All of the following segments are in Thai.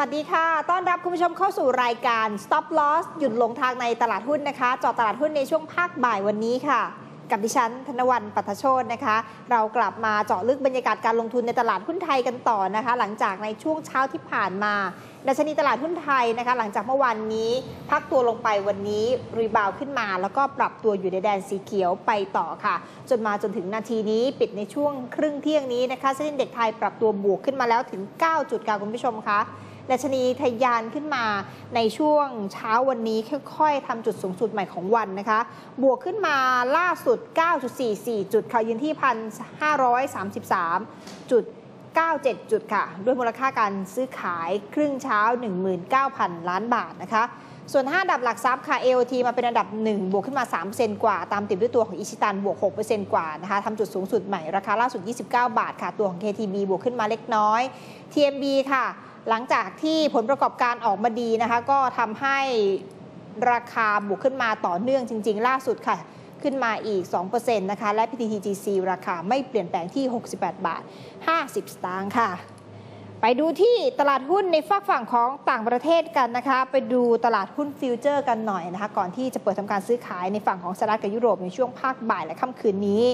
สวัสดีค่ะ ต้อนรับคุณผู้ชมเข้าสู่รายการ Stop Loss หยุดลงทางในตลาดหุ้นนะคะเจาะตลาดหุ้นในช่วงภาคบ่ายวันนี้ค่ะ กับดิฉันธนวันปัทโชตนะคะ เรากลับมาเจาะลึกบรรยากาศการลงทุนในตลาดหุ้นไทยกันต่อนะคะ หลังจากในช่วงเช้าที่ผ่านมาดัชนีตลาดหุ้นไทยนะคะ หลังจากเมื่อวานนี้ พักตัวลงไปวันนี้รีบาวขึ้นมา แล้วก็ปรับตัวอยู่ในแดนสีเขียวไปต่อค่ะ จนมาจนถึงนาทีนี้ปิดในช่วงครึ่งเที่ยงนี้นะคะเส้นเด็กไทยปรับตัวบวกขึ้นมาแล้วถึง 9 จุดค่ะคุณผู้ชมคะ ดัชนีทะยานขึ้นมาในช่วงเช้าวันนี้ค่อยๆทำจุดสูงสุดใหม่ของวันนะคะ บวกขึ้นมาล่าสุด 9.44 จุดค่ะยืนที่ 1,533จุด97 จุดค่ะ ด้วยมูลค่าการซื้อขายครึ่งเช้า 19,000 ล้านบาทนะคะ ส่วน 5 อันดับหลักทรัพย์ค่ะ AOT มาเป็นอันดับ 1 บวกขึ้นมา 3%กว่า ตามติดด้วยตัวของอิชิตันบวก 6%กว่านะคะทำจุดสูงสุดใหม่ ราคาล่าสุด 29 บาทค่ะ ตัวของ KTB บวกขึ้นมาเล็กน้อย TMB ค่ะ หลังจากที่ผลประกอบการออกมาดีนะคะ ก็ทำให้ราคาบวกขึ้นมาต่อเนื่องจริง ๆ ล่าสุดค่ะ ขึ้นมาอีก 2%นะคะ และ PTTGC ราคาไม่เปลี่ยนแปลงที่ 68 บาท 50 สตางค์ค่ะ ไปดูที่ตลาดหุ้นในฝากฝั่งของต่างประเทศกันนะคะ ไปดูตลาดหุ้นฟิวเจอร์กันหน่อยนะคะ ก่อนที่จะเปิดทำการซื้อขายในฝั่งของสหรัฐกับยุโรปในช่วงภาคบ่ายและค่ำคืนนี้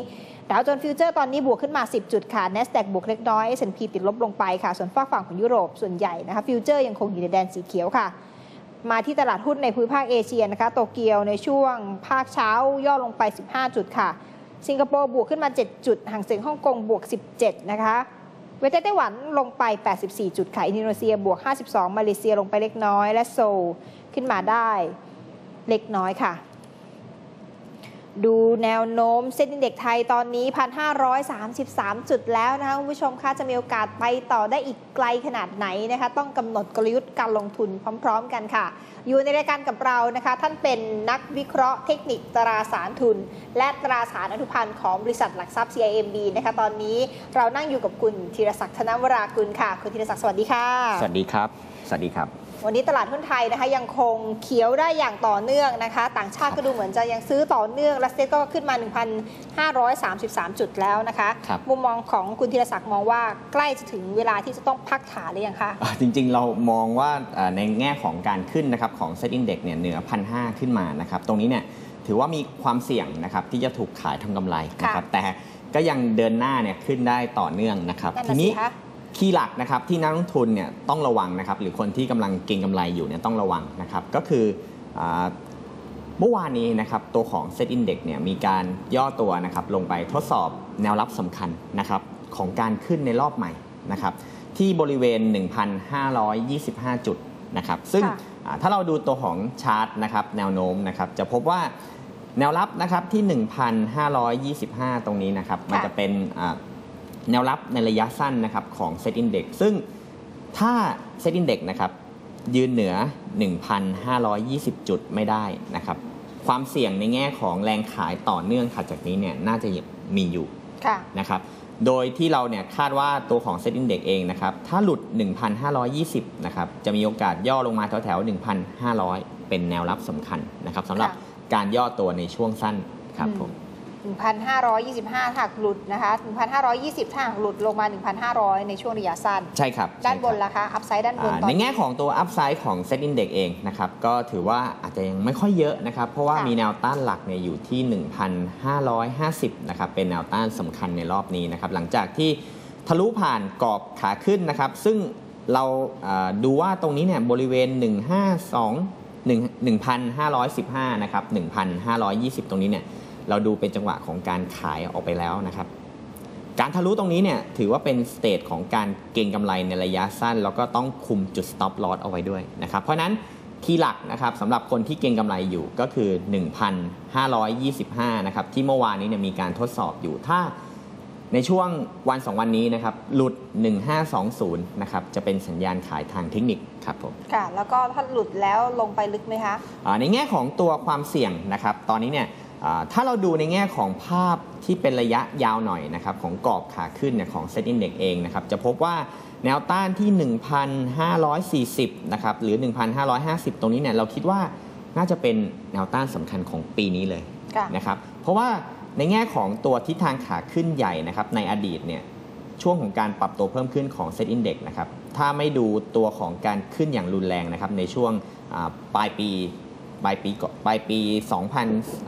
ดาวโจนส์ฟิวเจอร์ตอนนี้บวกขึ้นมา 10 จุดค่ะ NASDAQ บวกเล็กน้อย S&P ติดลบลงไปค่ะ ส่วนฝากฝั่งของยุโรปส่วนใหญ่นะคะฟิวเจอร์ยังคงอยู่ในแดนสีเขียวค่ะ มาที่ตลาดหุ้นในภูมิภาคเอเชียนะคะโตเกียวในช่วงภาคเช้าย่อลงไป 15 จุดค่ะ สิงคโปร์บวกขึ้นมา 7 จุดห่างเสียงฮ่องกงบวก 17 นะคะเวเตไต้หวันลงไป 84 จุดค่ะอินโดนีเซียบวก 52 มาเลเซียลงไปเล็กน้อย และโซลขึ้นมาได้เล็กน้อยค่ะ ดูแนวโน้มเซ็นดินเด็กไทยตอนนี้ 1,533 จุดแล้วนะคะคุณผู้ชมคะจะมีโอกาสไปต่อได้อีกไกลขนาดไหนนะคะ ต้องกำหนดกลยุทธ์การลงทุนพร้อม ๆ กันค่ะ อยู่ในรายการกับเรานะคะ ท่านเป็นนักวิเคราะห์เทคนิคตราสารทุน และตราสารอนุพันธ์ของบริษัทหลักทรัพย์ CIMB นะคะตอนนี้เรานั่งอยู่กับคุณธีรศักดิ์ธนวรากุลค่ะ คุณธีรศักดิ์สวัสดีค่ะ สวัสดีครับ สวัสดีครับ วันนี้ตลาดหุ้นไทยนะคะยังคงเขียวได้อย่างต่อเนื่องนะคะ ต่างชาติก็ดูเหมือนจะยังซื้อต่อเนื่องและเซ็ตก็ขึ้นมา 1,533 จุดแล้วนะคะครับ มุมมองของคุณธีรศักดิ์มองว่าใกล้จะถึงเวลาที่จะต้องพักฐานหรือยังคะ อ่าจริงๆ เรามองว่าอ่าในแง่ของการขึ้นนะครับของ Set Index เนี่ยเหนือพันหขึ้นมานะครับตรงนี้เนี่ยถือว่ามีความเสี่ยงนะครับที่จะถูกขายทำกำไรนะครับแต่ก็ยังเดินหน้าเนี่ยขึ้นได้ต่อเนื่องนะครับนั่นทีน่ะนี้สิคะ คีย์หลักนะครับที่นักลงทุนเนี่ยต้องระวังนะครับหรือคนที่กำลังเก็งกำไรอยู่เนี่ยต้องระวังนะครับก็คืออาเมื่อวานนี้นะครับตัวของ Set Index เนี่ยมีการย่อตัวนะครับลงไปทดสอบแนวรับสำคัญนะครับของการขึ้นในรอบใหม่นะครับที่บริเวณ 1,525 จุดนะครับซึ่งค่ะอ่าถ้าเราดูตัวของชาร์ตนะครับแนวโน้มนะครับจะพบว่าแนวรับนะครับที่ 1,525 ตรงนี้นะครับมันจะเป็นอ่า แนวรับในระยะสั้นนะครับของ Set Index ซึ่งถ้า Set Index นะครับยืนเหนือ 1,520 จุดไม่ได้นะครับความเสี่ยงในแง่ของแรงขายต่อเนื่องถัดจากนี้เนี่ยน่าจะมีอยู่ค่ะนะครับโดยที่เราเนี่ยคาดว่าตัวของ Set Index เองนะครับถ้าหลุด 1,520 นะครับจะมีโอกาสย่อลงมาแถวๆ1,500 เป็นแนวรับสำคัญนะครับสำหรับค่ะการย่อตัวในช่วงสั้นครับผม 1,525ถ้าหากหลุดนะคะ 1,520 ถ้าหากหลุดลงมา 1,500 ในช่วงระยะสั้น ใช่ครับด้านบนใช่ครับล่ะคะ อัพไซด์ด้านบนอ่าตอนในนี้แง่ของตัวอัพไซด์ของ Set Index เองนะครับ ก็ถือว่าอาจจะยังไม่ค่อยเยอะนะครับ เพราะว่าค่ะมีแนวต้านหลักเนี่ยอยู่ที่ 1,550 นะครับ เป็นแนวต้านสำคัญในรอบนี้นะครับ หลังจากที่ทะลุผ่านกรอบขาขึ้นนะครับ ซึ่งเราอ่าดูว่าตรงนี้เนี่ยบริเวณ 152 1,515 นะครับ 1,520 ตรงนี้เนี่ย เราดูเป็นจังหวะของการขายออกไปแล้วนะครับ การทะลุตรงนี้เนี่ยถือว่าเป็นสเตจของการเก็งกำไรในระยะสั้น แล้วก็ต้องคุมจุด stop loss เอาไว้ด้วยนะครับ เพราะฉะนั้นที่หลักนะครับสำหรับคนที่เก็งกำไรอยู่ก็คือ 1,525 นะครับ ที่เมื่อวานนี้เนี่ยมีการทดสอบอยู่ถ้าในช่วงวัน 2 วันนี้นะครับ หลุด 1520 นะครับ จะเป็นสัญญาณขายทางเทคนิคครับผม ค่ะ แล้วก็ถ้าหลุดแล้วลงไปลึกไหมคะอ่าในแง่ของตัวความเสี่ยงนะครับ ตอนนี้เนี่ยอ่า ถ้าเราดูในแง่ของภาพที่เป็นระยะยาวหน่อยนะครับของกรอบขาขึ้นเนี่ยของ Set Index เองนะครับจะพบว่าแนวต้านที่ 1,540นะครับหรือ 1,550 ตรงนี้เนี่ยเราคิดว่าน่าจะเป็นแนวต้านสำคัญของปีนี้เลยค่ะนะครับเพราะว่าในแง่ของตัวทิศทางขาขึ้นใหญ่นะครับในอดีตเนี่ยช่วงของการปรับตัวเพิ่มขึ้นของ Set Index นะครับถ้าไม่ดูตัวของการขึ้นอย่างรุนแรงนะครับในช่วงอ่าปลายปี ปลายปีก่อนปลายปี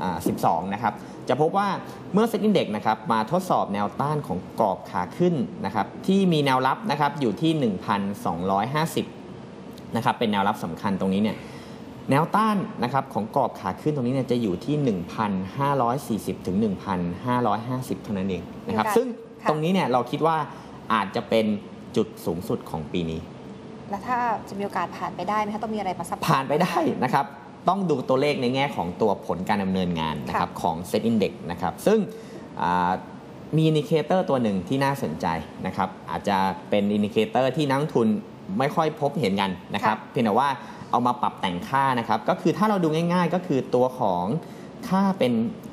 2012 นะครับ จะพบว่าเมื่อเซ็ตอินเด็กนะครับมาทดสอบแนวต้านของกรอบขาขึ้นนะครับที่มีแนวรับนะครับอยู่ที่ 1,250 นะครับเป็นแนวรับสำคัญตรงนี้เนี่ยแนวต้านนะครับของกรอบขาขึ้นตรงนี้เนี่ยจะอยู่ที่ 1,540 ถึง 1,550 เท่านั้นเองนะครับมีโอกาสซึ่งค่ะตรงนี้เนี่ยเราคิดว่าอาจจะเป็นจุดสูงสุดของปีนี้ แล้วถ้าจะมีโอกาสผ่านไปได้ไหมคะต้องมีอะไรมาซับผ่านไปได้นะครับ ต้องดูตัวเลขในแง่ของตัวผลการดำเนินงานนะครับของ Set Index นะครับซึ่งอ่ามีอินดิเคเตอร์ตัวหนึ่งที่น่าสนใจนะครับอาจจะเป็นอินดิเคเตอร์ที่นักลงทุนไม่ค่อยพบเห็นกันนะครับเพียงแต่ว่าเอามาปรับแต่งค่านะครับก็คือถ้าเราดูง่ายๆ ก็คือตัวของค่าเป็น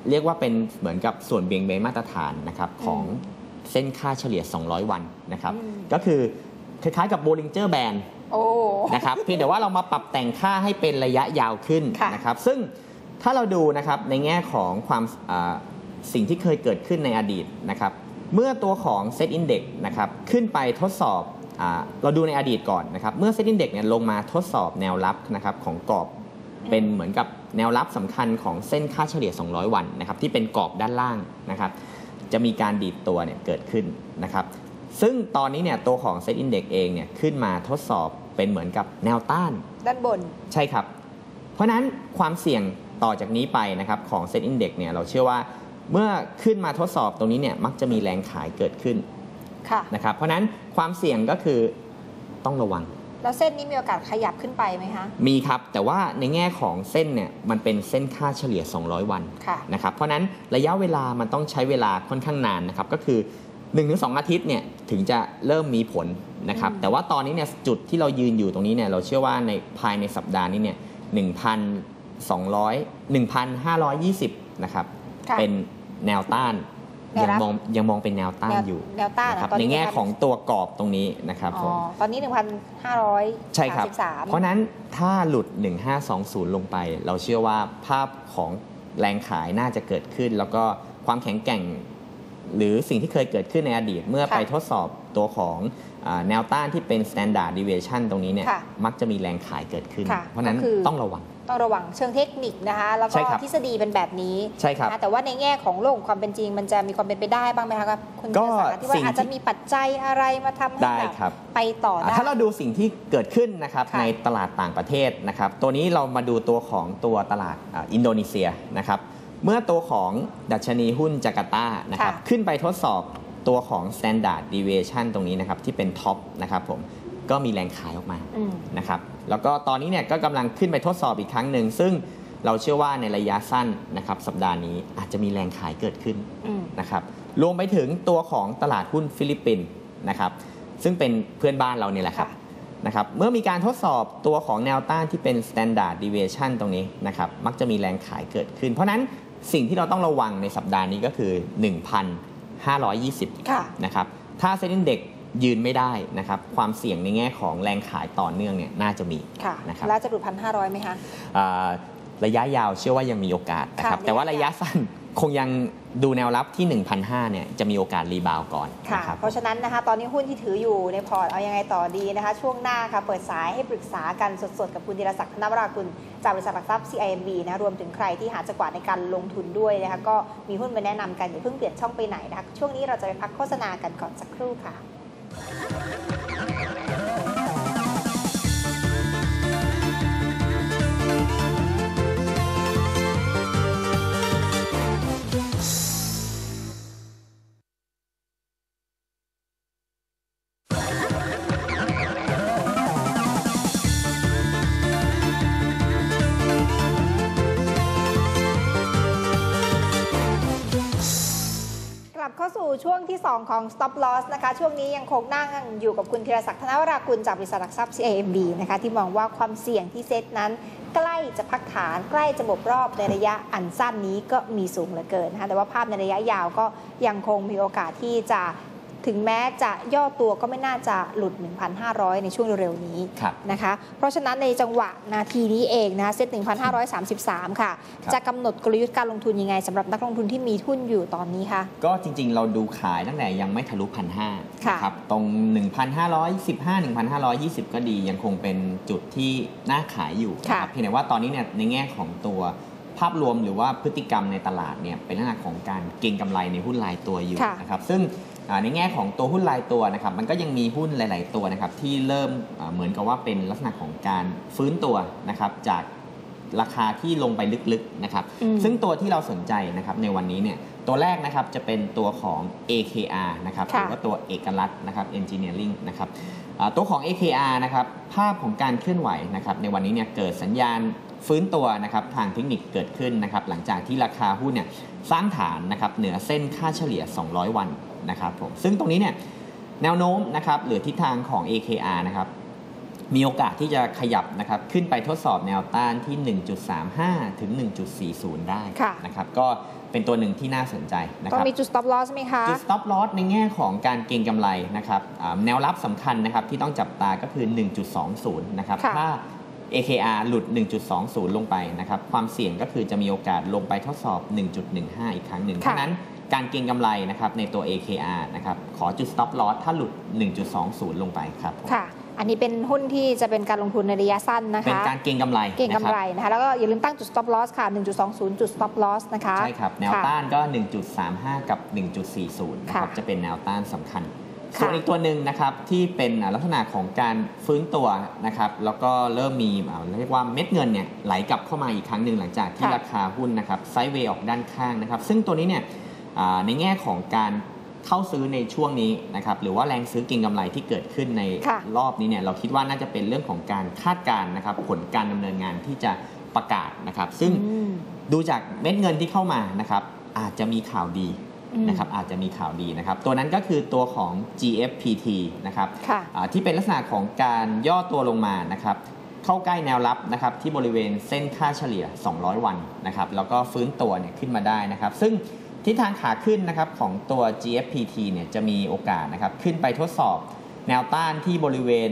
เรียกว่าเป็นเหมือนกับส่วนเบี่ยงเบนมาตรฐานนะครับของเส้นค่าเฉลี่ย 200 วันนะครับอืมก็คือคล้ายๆกับ Bollinger Band โอ้นะครับเพียงแต่ว่าเรามาปรับแต่งค่าให้เป็นระยะยาวขึ้นค่ะนะครับซึ่งถ้าเราดูนะครับในแง่ของความอ่าสิ่งที่เคยเกิดขึ้นในอดีตนะครับเมื่อตัวของ Set Index นะครับขึ้นไปทดสอบอาเราดูในอดีตก่อนนะครับเมื่อ Set Index เนี่ยลงมาทดสอบแนวรับนะครับของกรอบเป็นเหมือนกับแนวรับสำคัญของเส้นค่าเฉลี่ย 200 วันนะครับที่เป็นกรอบด้านล่างนะครับจะมีการดีดตัวเนี่ยเกิดขึ้นนะครับซึ่งตอนนี้เนี่ยตัวของ Set Index เองเนี่ยขึ้นมาทดสอบ เป็นเหมือนกับแนวต้าน ด้านบน ใช่ครับ เพราะฉะนั้นความเสี่ยงต่อจากนี้ไปนะครับของ Set Index เนี่ยเราเชื่อว่าเมื่อขึ้นมาทดสอบตรงนี้เนี่ยมักจะมีแรงขายเกิดขึ้นค่ะ นะครับเพราะฉะนั้นความเสี่ยงก็คือต้องระวัง แล้วเส้นนี้มีโอกาสขยับขึ้นไปไหมคะ มีครับ แต่ว่าในแง่ของเส้นเนี่ยมันเป็นเส้นค่าเฉลี่ย 200 วันค่ะ นะครับเพราะฉะนั้นระยะเวลามันต้องใช้เวลาค่อนข้างนานนะครับก็คือ 1-2 อาทิตย์เนี่ยถึงจะเริ่มมีผล นะครับอืมแต่ว่าตอนนี้เนี่ยจุดที่เรายืนอยู่ตรงนี้เนี่ยเราเชื่อว่าในภายในสัปดาห์นี้เนี่ย1,200 1,520นะครับค่ะเป็นแนวต้านแนวยังรับมองยังมองเป็นแนวต้านแนวอยู่แนวต้านนะครับตอนในนี้แง่1,000ของตัวกรอบตรงนี้นะครับอ๋ผอมตอนนี้ 1,500ใช่ครับ33เพราะฉะนั้นถ้าหลุด 1520 ลงไป เราเชื่อว่าภาพของแรงขายน่าจะเกิดขึ้น แล้วก็ความแข็งแกร่ง หรือสิ่งที่เคยเกิดขึ้นในอดีตเมื่อค่ะไปทดสอบตัวของอา แนวต้านที่เป็น standard deviation ตรงนี้เนี่ยค่ะมักจะมีแรงขายเกิดขึ้นค่ะเพราะฉะนั้นก็คือต้องระวังต้องระวังเชิงเทคนิคนะคะแล้วใช่ก็ครับทฤษฎีเป็นแบบนี้ใช่ครับนะแต่ว่าในแง่ของโลกของความเป็นจริง มันจะมีความเป็นไปได้บ้างไหมคะคุณก็ธีรศักดิ์ที่ว่าสิ่งที่อาจจะมีปัจจัยอะไรมาทำให้ได้แบบครับไปต่ออ่าได้ถ้าเราดูสิ่งที่เกิดขึ้นนะครับค่ะในตลาดต่างประเทศนะครับ ตัวนี้เรามาดูตัวของตัวตลาดอ่าอินโดนีเซียนะครับเมื่อตัวของดัชนีหุ้นจาการ์ตานะครับค่ะขึ้นไปทดสอบ ตัวของ standard deviation ตรงนี้นะครับที่เป็นท็อปนะครับผมก็มีแรงขายออกมานะครับแล้วก็ตอนนี้เนี่ยก็กำลังขึ้นไปทดสอบอีกครั้งหนึ่งซึ่งเราเชื่อว่าในระยะสั้นนะครับสัปดาห์นี้อาจจะมีแรงขายเกิดขึ้นนะครับรวมไปถึงตัวของตลาดหุ้นฟิลิปปินส์นะครับซึ่งเป็นเพื่อนบ้านเราเนี่ยแหละครับนะครับเมื่อมีการทดสอบตัวของแนวต้านที่เป็น standard deviation ตรงนี้นะครับมักจะมีแรงขายเกิดขึ้น เพราะนั้นสิ่งที่เราต้องระวังในสัปดาห์นี้ก็คือ 1,000 520นะครับถ้าเซ็นดิ้งเด็กยืนไม่ได้นะครับความเสี่ยงในแง่ของแรงขายต่อเนื่องเนี่ยน่าจะมีะนะครับแล้วจะหลุดพันห้าร้อยไหมคะระยะยาวเชื่อว่ายังมีโอกาสนะครับแต่ว่าระยะสั้นคงยัง ดูแนวรับที่ 1,500เนี่ยจะมีโอกาสรีบาวด์ก่อนค่ะนะครับเพราะฉะนั้นนะคะตอนนี้หุ้นที่ถืออยู่ในพอร์ตเอายังไงต่อดีนะคะ ช่วงหน้าค่ะเปิดสายให้ปรึกษากันสดๆ กับคุณธีรศักดิ์ธนวรากุลจากบริษัทหลักทรัพย์ CIMB นะรวมถึงใครที่หาจังหวะในการลงทุนด้วยนะคะก็มีหุ้นมาแนะนำกันอย่าเพิ่งเปลี่ยนช่องไปไหนนะคะช่วงนี้เราจะไปพักโฆษณากันก่อนสักครู่ค่ะ ช่วงที่ 2 ของ Stop Loss นะคะ ช่วงนี้ยังคงนั่งอยู่กับคุณธีรศักดิ์ธนวรากุลจากบริษัทหลักทรัพย์ CMB นะคะ ที่มองว่าความเสี่ยงที่เซ็ตนั้น ใกล้จะพักฐานใกล้จะหมดรอบในระยะอันสั้นนี้ก็มีสูงเหลือเกินนะคะแต่ว่าภาพในระยะยาวก็ยังคงมีโอกาสที่จะ ถึงแม้จะย่อตัวก็ไม่น่าจะหลุด 1,500 ในช่วงเร็วๆนี้ครับนะคะเพราะฉะนั้นในจังหวะนาทีนี้เองนะคะเซ็ต1,533 ค่ะครับจะกำหนดกลยุทธ์การลงทุนยังไงสำหรับนักลงทุนที่มีทุนอยู่ตอนนี้คะก็จริงๆ เราดูขายตั้งแต่ยังไม่ทะลุพันห้าค่ะครับตรง 1,515 1,520 ก็ดียังคงเป็นจุดที่น่าขายอยู่นะครับเพียงแต่ว่าตอนนี้เนี่ยในแง่ของตัวภาพรวมหรือว่าพฤติกรรมในตลาดเนี่ยเป็นลักษณะของการเก็งกำไรในหุ้นรายตัวอยู่ค่ะนะครับซึ่งอ่า ในแง่ของตัวหุ้นรายตัวนะครับมันก็ยังมีหุ้นหลาย ๆ ตัวนะครับที่เริ่มอ่าเหมือนกับว่าเป็นลักษณะของการฟื้นตัวนะครับจากราคาที่ลงไปลึก ๆ นะครับอืมซึ่งตัวที่เราสนใจนะครับในวันนี้เนี่ยตัวแรกนะครับจะเป็นตัวของ AKR นะครับหค่ะรือว่าตัวเอกลักษณ์นะครับ Engineering นะครับอ่าตัวของ AKR นะครับภาพของการเคลื่อนไหวนะครับในวันนี้เนี่ยเกิดสัญญาณฟื้นตัวนะครับทางเทคนิคเกิดขึ้นนะครับหลังจากที่ราคาหุ้นเนี่ยสร้างฐานนะครับเหนือเส้นค่าเฉลี่ย 200 วัน นะครับผมซึ่งตรงนี้เนี่ยแนวโน้มนะครับหรือทิศทางของ AKR นะครับมีโอกาสที่จะขยับนะครับขึ้นไปทดสอบแนวต้านที่ 1.35 ถึง 1.40 ได้ค่ะนะครับก็เป็นตัวหนึ่งที่น่าสนใจนะต้อคงรับมีจุด stop loss ไหมคะ จุด stop loss ในแง่ของการเก็งกำไรนะครับอ่าแนวรับสำคัญนะครับที่ต้องจับตาก็คือ 1.20 นะครับค่ะถ้า AKR หลุด 1.20 ลงไปนะครับความเสี่ยงก็คือจะมีโอกาสลงไปทดสอบ 1.15 อีกครั้งหนึ่งเพราะฉะนั้น การเก็งกำไรนะครับในตัว AKR นะครับขอจุด stop loss ถ้าหลุด 1.20 ลงไปครับผมค่ะอันนี้เป็นหุ้นที่จะเป็นการลงทุนในระยะสั้นนะคะ เป็นการเก็งกำไร เก่งนะคกำรับไรนะคะ แล้วก็อย่าลืมตั้งจุด stop loss ค่ะ 1.20 จุด stop loss นะคะ ใช่ครับ แนวค่ะต้านก็ 1.35 กับ 1.40 นะครับค่ะจะเป็นแนวต้านสำคัญค่ะส่วนอีกตัวหนึ่งนะครับที่เป็นอ่าลักษณะของการฟื้นตัวนะครับ แล้วก็เริ่มมีอ่าเรียกว่าเม็ดเงินเนี่ยไหลกลับเข้ามาอีกครั้งหนึ่งหลังจากที่ราคาหุ้นนะครับไซด์เวย์ออกด้านข้างนะครับ ซึ่งตัวนี้เนี่ยอ่า ในแง่ของการเข้าซื้อในช่วงนี้นะครับหรือว่าแรงซื้อเกิงกำไรที่เกิดขึ้นในค่ะรอบนี้เนี่ยเราคิดว่าน่าจะเป็นเรื่องของการคาดการณ์นะครับผลการดำเนินงานที่จะประกาศนะครับ ซึ่งอืมดูจากเม็ดเงินที่เข้ามานะครับอาจจะมีข่าวดีอืมนะครับอาจจะมีข่าวดีนะครับ ตัวนั้นก็คือตัวของ GFPT นะครับค่ะอ่าที่เป็นลักษณะของการย่อตัวลงมานะครับเข้าใกล้แนวรับนะครับที่บริเวณเส้นค่าเฉลี่ย 200 วันนะครับแล้วก็ฟื้นตัวเนี่ยขึ้นมาได้นะครับ ซึ่ง ทิศทางขาขึ้นนะครับของตัว GFPT เนี่ยจะมีโอกาสนะครับขึ้นไปทดสอบแนวต้านที่บริเวณ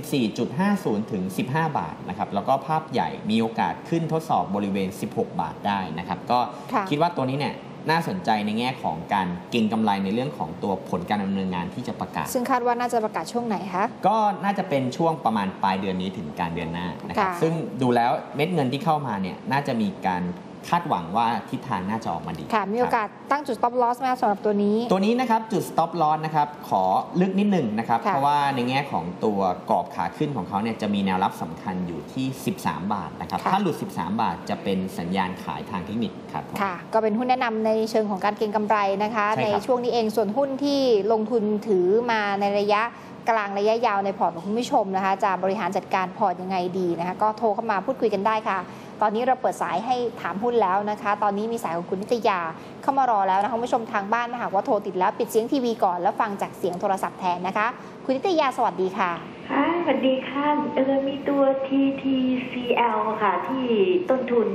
14.50 ถึง 15 บาทนะครับแล้วก็ภาพใหญ่มีโอกาสขึ้นทดสอบบริเวณ 16 บาทได้นะครับ ก็ค่ะคิดว่าตัวนี้เนี่ยน่าสนใจในแง่ของการเก็งกำไรในเรื่องของตัวผลการดำเนินงานที่จะประกาศ ซึ่งคาดว่าน่าจะประกาศช่วงไหนคะ ก็น่าจะเป็นช่วงประมาณปลายเดือนนี้ถึงกลารเดือนหน้านะครับค่ะซึ่งดูแล้วเม็ดเงินที่เข้ามาเนี่ยน่าจะมีการ คาดหวังว่าทิศทางน่าจะออกมาดีค่ะมีโอกาสตั้งจุด stop loss ไหมคะสำหรับตัวนี้ ตัวนี้นะครับจุด stop loss นะครับขอลึกนิดหนึ่งนะครับค่ะเพราะว่าในแง่ของตัวกรอบขาขึ้นของเขาเนี่ยจะมีแนวรับสำคัญอยู่ที่ 13 บาทนะครับค่ะถ้าหลุด 13 บาทจะเป็นสัญญาณขายทางเทคนิคครับผมค่ะก็เป็นหุ้นแนะนำในเชิงของการเก็งกำไรนะคะใช่ครับในช่วงนี้เองส่วนหุ้นที่ลงทุนถือมาในระยะกลางระยะยาวในพอร์ตของคุณผู้ชมนะคะ จะบริหารจัดการพอร์ตยังไงดีนะคะ ก็โทรเข้ามาพูดคุยกันได้ค่ะ ตอนนี้เราเปิดสายให้ถามหุ้นแล้วนะคะ ตอนนี้มีสายของคุณนิตยาเข้ามารอแล้วนะคะคุณผู้ชมทางบ้านหากว่าโทรติดแล้วปิดเสียงทีวีก่อนแล้วฟังจากเสียงโทรศัพท์แทนนะคะ คุณนิตยาสวัสดีค่ะ ค่ะสวัสดีค่ะเออมีตัว TTCL ค่ะ ที่ต้นทุน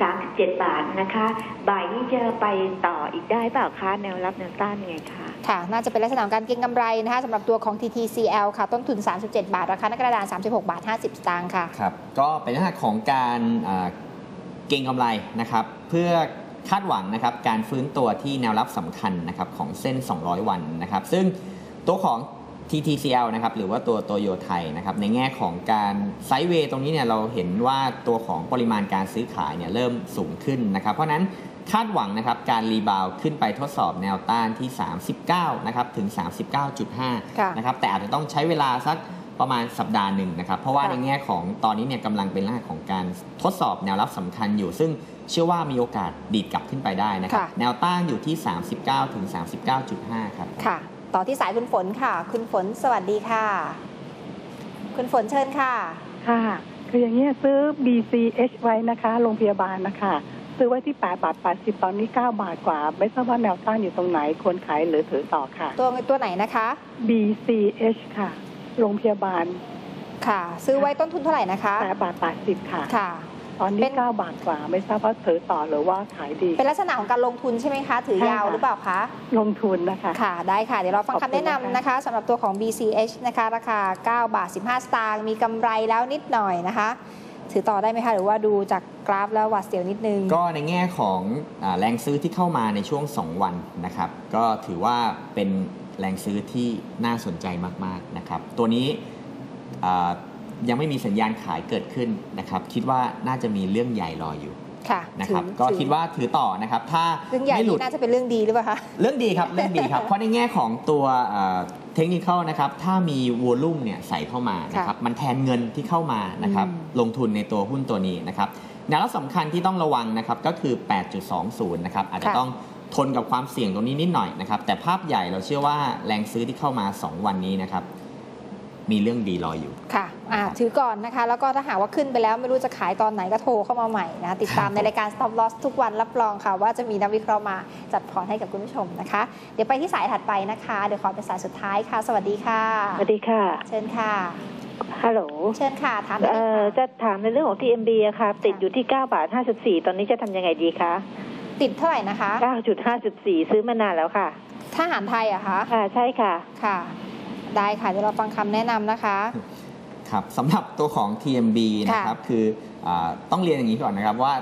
37 บาทนะคะ บ่ายนี้จะไปต่ออีกได้เปล่าคะแนวรับแนวต้านยังไงคะค่ะ น่าจะเป็นลักษณะของการเก็งกำไรนะคะสำหรับตัวของ TTCL ค่ะ ต้นทุน 37 บาท ราคาหน้ากระดาน 36 บาท 50 สตางค์ค่ะ ครับ ก็เป็นลักษณะของการเก็งกำไรนะครับ เพื่อคาดหวังนะครับการฟื้นตัวที่แนวรับสำคัญนะครับของเส้น 200 วันนะครับ ซึ่งตัวของ TTCL นะครับหรือว่าตัวโตโยไทยนะครับในแง่ของการไซด์เวย์ตรงนี้เนี่ยเราเห็นว่าตัวของปริมาณการซื้อขายเนี่ยเริ่มสูงขึ้นนะครับ เพราะฉะนั้นคาดหวังนะครับการรีบาวด์ขึ้นไปทดสอบแนวต้านที่ 39นะครับถึง 39.5ค่ะนะครับแต่อาจจะต้องใช้เวลาสักประมาณสัปดาห์หนึ่งนะครับ เพราะว่าค่ะในแง่ของตอนนี้เนี่ยกำลังเป็นลักษณะของการทดสอบแนวรับสำคัญอยู่ ซึ่งเชื่อว่ามีโอกาสดีดกลับขึ้นไปได้นะครับค่ะแนวต้านอยู่ที่ 39ถึง39.5 ครับค่ะ ต่อที่สายคุณฝนค่ะ คุณฝนสวัสดีค่ะ คุณฝนเชิญค่ะ ค่ะ คืออย่างนี้ยซื้อ BCH ไว้นะคะโรงพยาบาลนะคะ ซื้อไว้ที่ 8 บาท 80 ตอนนี้ 9 บาทกว่า ไม่ทราบว่าแนวต้านอยู่ตรงไหนควรขายหรือถือต่อค่ะ ตัวตัวไหนนะคะ BCH ค่ะ โรงพยาบาล ค่ะ ซื้อไว้ต้นทุนเท่าไหร่นะคะ8บาท 80 ค่ะ ค่ะ ตอนนี้เป็นเก้าบาทกว่า ไม่ทราบว่าถือต่อหรือว่าขายดี เป็นลักษณะของการลงทุนใช่ไหมคะ ถือยาวใช่ค่ะหรือเปล่าคะ ลงทุนนะคะ ค่ะ ได้ค่ะ เดี๋ยวเราฟังขอบคำคุณแนะนำนะคะสำหรับตัวของ BCH นะคะ ราคา 9 บาท 15 สตางค์ มีกำไรแล้วนิดหน่อยนะคะ ถือต่อได้ไหมคะ หรือว่าดูจากกราฟแล้วหวาดเสียวนิดนึง ก็ในแง่ของอาแรงซื้อที่เข้ามาในช่วง 2 วันนะครับ ก็ถือว่าเป็นแรงซื้อที่น่าสนใจมาก ๆ นะครับ ตัวนี้อ่า ยังไม่มีสัญญาณขายเกิดขึ้นนะครับ คิดว่าน่าจะมีเรื่องใหญ่รออยู่ค่ะนะครับถือก็ถือคิดว่าถือต่อนะครับถ้าเรื่องใหญ่ไม่หลุดนี่น่าจะเป็นเรื่องดีหรือเปล่าคะเรื่องดีครับเรื่องดีครับเพราะในแง่ของตัวเทคนิคนะครับถ้ามีวอลุ่มเนี่ยใส่เข้ามานะครับมันแทนเงินที่เข้ามานะครับอืมลงทุนในตัวหุ้นตัวนี้นะครับแนวรับสำคัญที่ต้องระวังนะครับก็คือ 8.20 นะครับอาจจะต้องทนกับความเสี่ยงตรงนี้นิดหน่อยนะครับแต่ภาพใหญ่เราเชื่อว่าแรงซื้อที่เข้ามา 2 วันนี้นะครับ มีเรื่องดีรออยู่ ค่ะอ่าถือก่อนนะคะ แล้วก็ถ้าหากว่าขึ้นไปแล้วไม่รู้จะขายตอนไหนก็โทรเข้ามาใหม่นะ ติดตามในรายการ Stop Loss ทุกวันรับรองค่ะ ว่าจะมีนักวิเคราะห์มาจัดพอร์ตให้กับคุณผู้ชมนะคะ เดี๋ยวไปที่สายถัดไปนะคะ เดี๋ยวขอเป็นสายสุดท้ายค่ะ สวัสดีค่ะ สวัสดีค่ะ เชิญค่ะ ฮัลโหล เชิญค่ะ ถามได้เอ่เลยอค่ะจะถามในเรื่องของ TMB อะค่ะ ติดอยู่ที่9บาท54 ตอนนี้จะทำยังไงดีคะ ติดเท่าไหร่นะคะ9.54 ซื้อมานานแล้วค่ะทหารไทยเหรอะคะ ค่ะ ใช่ค่ะ ค่ะ ได้ค่ะเดี๋ยวเราฟังคำแนะนำนะคะครับสำหรับตัวของ TMB นะครับคืออาต้องเรียนอย่างนี้ก่อนนะครับว่า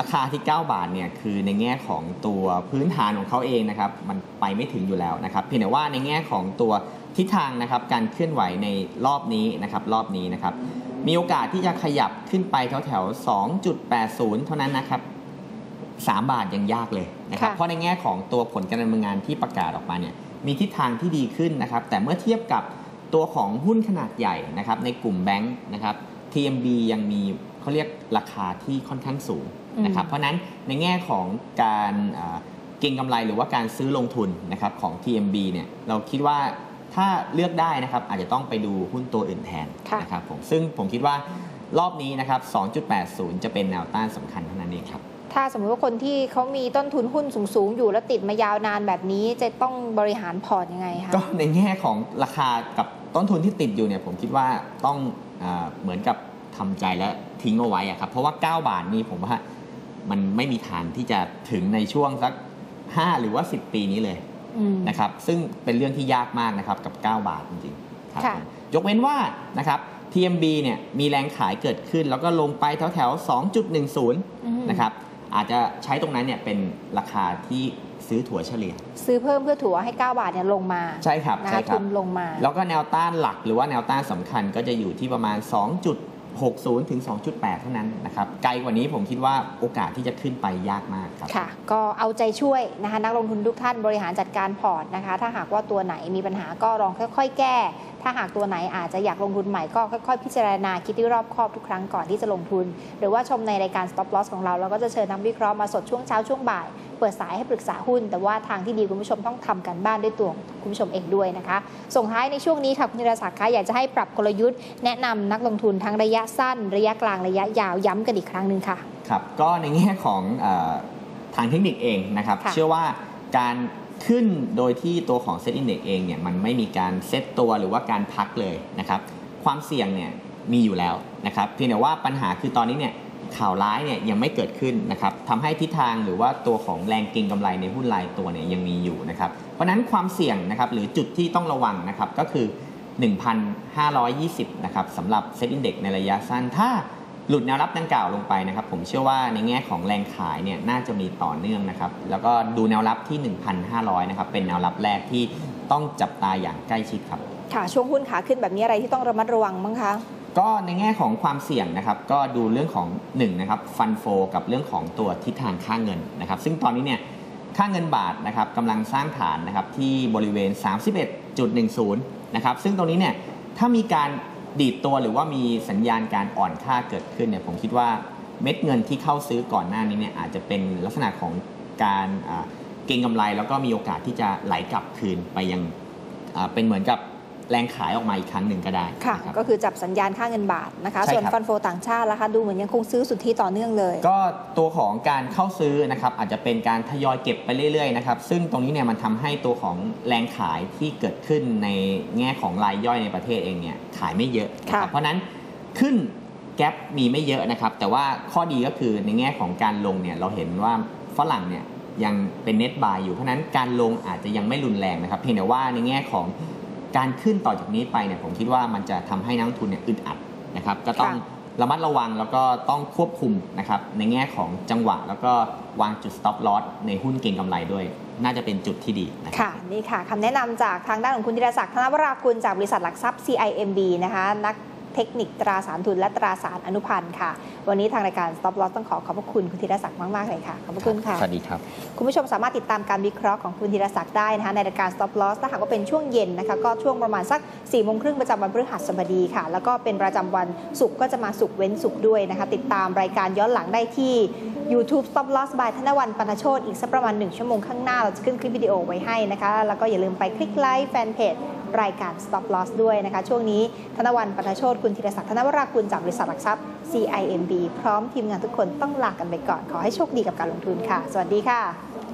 ราคาที่ 9 บาทเนี่ยคือในแง่ของตัวพื้นฐานของเขาเองนะครับมันไปไม่ถึงอยู่แล้วนะครับเพียงแต่ว่าในแง่ของตัวทิศทางนะครับการเคลื่อนไหวในรอบนี้นะครับรอบนี้นะครับมีโอกาสที่จะขยับขึ้นไปแถวแถวๆ2.80 เท่านั้นนะครับ3บาทยังยากเลยนะครับค่ะเพราะในแง่ของตัวผลการดำเนินงานที่ประกาศออกมาเนี่ย มีทิศทางที่ดีขึ้นนะครับ แต่เมื่อเทียบกับตัวของหุ้นขนาดใหญ่นะครับในกลุ่มแบงค์นะครับ TMB ยังมีเขาเรียกราคาที่ค่อนข้างสูงนะครับ เพราะฉะนั้นในแง่ของการอ่าเก็งกำไรหรือว่าการซื้อลงทุนนะครับของ TMB เนี่ยเราคิดว่าถ้าเลือกได้นะครับอาจจะต้องไปดูหุ้นตัวอื่นแทนค่ะนะครับผมซึ่งผมคิดว่ารอบนี้นะครับ 2.80 จะเป็นแนวต้านสำคัญเท่านั้นเองครับ ถ้าสมมติว่าคนที่เขามีต้นทุนหุ้นสูง ๆ อยู่แล้วติดมายาวนานแบบนี้จะต้องบริหารพอร์ตยังไงคะก็ในแง่ของราคากับต้นทุนที่ติดอยู่เนี่ยผมคิดว่าต้องอาเหมือนกับทำใจและทิ้งเอาไว้อะครับเพราะว่า 9 บาทนี้ผมว่ามันไม่มีทางที่จะถึงในช่วงสัก 5 หรือว่า 10 ปีนี้เลยอืมนะครับซึ่งเป็นเรื่องที่ยากมากนะครับกับ 9 บาทจริงๆครับค่ะผมยกเว้นว่านะครับ TMB เนี่ยมีแรงขายเกิดขึ้น แล้วก็ลงไปแถวแถวๆ2.10อืมนะครับ อาจจะใช้ตรงนั้นเนี่ยเป็นราคาที่ซื้อถั่วเฉลี่ย ซื้อเพิ่มเพื่อถัวให้ 9 บาทเนี่ยลงมาใช่ครับนะใช่คะครัทุบนลงมา แล้วก็แนวต้านหลักหรือว่าแนวต้านสำคัญก็จะอยู่ที่ประมาณ 2.60 ถึง 2.8 เท่านั้นนะครับไกลกว่านี้ผมคิดว่าโอกาสที่จะขึ้นไปยากมากครับค่ะก็เอาใจช่วยนะคะนักลงทุนทุกท่านบริหารจัดการพอร์ตนะคะ ถ้าหากว่าตัวไหนมีปัญหาก็ลองค่อย ๆ แก้ ถ้าหากตัวไหนอาจจะอยากลงทุนใหม่ก็ค่อยๆ พิจารณาคิดที่รอบคอบทุกครั้งก่อนที่จะลงทุน หรือว่าชมในรายการ stop loss ของเราเราก็จะเชิญนักวิเคราะห์มาสดช่วงเช้าช่วงบ่าย เปิดสายให้ปรึกษาหุ้น แต่ว่าทางที่ดีคุณผู้ชมต้องทำกันบ้านด้วยตัวคุณผู้ชมเองด้วยนะคะ ส่งท้ายในช่วงนี้ค่ะคุณธีรศักดิ์คะอยากจะให้ปรับกลยุทธ์แนะนำนักลงทุนทั้งระยะสั้น ระยะกลางระยะยาวย้ำกันอีกครั้งหนึ่งค่ะครับก็ในแง่ของอทางเทคนิคเองนะครับเชื่อว่าการขึ้นโดยที่ตัวของเซ็ตอินเด็กเองเนี่ยมันไม่มีการเซ็ตตัวหรือว่าการพักเลยนะครับความเสี่ยงเนี่ยมีอยู่แล้วนะครับเพียงแต่ว่าปัญหาคือตอนนี้เนี่ย ข่าวร้ายเนี่ยยังไม่เกิดขึ้นนะครับทำให้ทิศทางหรือว่าตัวของแรงเก็งกำไรในหุ้นรายตัวเนี่ยยังมีอยู่นะครับ เพราะฉะนั้นความเสี่ยงนะครับหรือจุดที่ต้องระวังนะครับก็คือ 1,520 นะครับสำหรับเซ็ตอินเด็กในระยะสั้น ถ้าหลุดแนวรับดังกล่าวลงไปนะครับ ผมเชื่อว่าในแง่ของแรงขายเนี่ยน่าจะมีต่อเนื่องนะครับ แล้วก็ดูแนวรับที่ 1,500 นะครับ เป็นแนวรับแรกที่ต้องจับตาอย่างใกล้ชิดครับ ค่ะ ช่วงหุ้นขาขึ้นแบบนี้อะไรที่ต้องระมัดระวังบ้างคะ ก็ในแง่ของความเสี่ยงนะครับ ก็ดูเรื่องของ1นะครับฟันโฟกับเรื่องของตัวทิศทางค่าเงินนะครับ ซึ่งตอนนี้เนี่ยค่าเงินบาทนะครับกำลังสร้างฐานนะครับที่บริเวณ 31.10 นะครับ ซึ่งตรงนี้เนี่ยถ้ามีการดีดตัวหรือว่ามีสัญญาณการอ่อนค่าเกิดขึ้นเนี่ยผมคิดว่าเม็ดเงินที่เข้าซื้อก่อนหน้านี้เนี่ยอาจจะเป็นลักษณะของการเก็งกำไร แล้วก็มีโอกาสที่จะไหลกลับคืนไปยังเป็นเหมือนกับ แรงขายออกมาอีกครั้งหนึ่งก็ได้ค่ะนะครับก็คือจับสัญญาณค่าเงินบาทนะคะใช่ส่วนครับฟันโฟต่างชาติล่ะคะดูเหมือนยังคงซื้อสุทธิต่อเนื่องเลย ก็ตัวของการเข้าซื้อนะครับอาจจะเป็นการทยอยเก็บไปเรื่อยๆนะครับซึ่งตรงนี้เนี่ยมันทำให้ตัวของแรงขายที่เกิดขึ้นในแง่ของรายย่อยในประเทศเองเนี่ยขายไม่เยอะนะครับค่ะเพราะฉะนั้นขึ้นแกลบมีไม่เยอะนะครับ แต่ว่าข้อดีก็คือในแง่ของการลงเนี่ยเราเห็นว่าฝรั่งเนี่ยยังเป็นเน็ตบายอยู่เพราะฉะนั้นการลงอาจจะยังไม่รุนแรงนะครับ เพียงแต่ว่าในแง่ของ การขึ้นต่อจากนี้ไปเนี่ยผมคิดว่ามันจะทำให้นักลงทุนเนี่ยอึดอัดนะครับก็ต้องค่ะระมัดระวังแล้วก็ต้องควบคุมนะครับในแง่ของจังหวะ แล้วก็วางจุด stop loss ในหุ้นเก็งกำไรด้วย น่าจะเป็นจุดที่ดีนะครับค่ะนี่ค่ะคำแนะนำจากทางด้านของคุณธีรศักดิ์ธนวรากุลจากบริษัทหลักทรัพย์ CIMB นะคะนัก เทคนิคตราสารทุนและตราสารอนุพันธ์ค่ะ วันนี้ทางรายการ Stop Loss ต้องขอขอบพระคุณคุณธีรศักดิ์มาก ๆ เลยค่ะ ขอบพระคุณค่ะ สวัสดีครับ คุณผู้ชมสามารถติดตามการวิเคราะห์ของคุณธีรศักดิ์ได้นะคะในรายการ Stop Loss ถ้าหากว่าเป็นช่วงเย็นนะคะก็ช่วงประมาณสัก4ี่โมงครึ่งประจำวันพฤหัสบดีค่ะ แล้วก็เป็นประจำวันศุกร์ก็จะมาศุกร์เว้นศุกร์ด้วยนะคะ ติดตามรายการย้อนหลังได้ที่ YouTube Stop Loss by ธนวันปนโชตอีกสักประมาณ1ชั่วโมงข้างหน้าเราจะขึ้นคลิปวิดีโอไว้ให้นะคะแล้วก็อย่าลืมไปคลิกไลค์แฟนเพจรายการ Stop Loss ด้วยนะคะ ช่วงนี้ธนวันปนโชตคุณธีรศักดิ์ธนวรากุลจากบริษัทหลักทรัพย์ CIMB พร้อมทีมงานทุกคนต้องลากันไปก่อน ขอให้โชคดีกับการลงทุนค่ะ สวัสดีค่ะ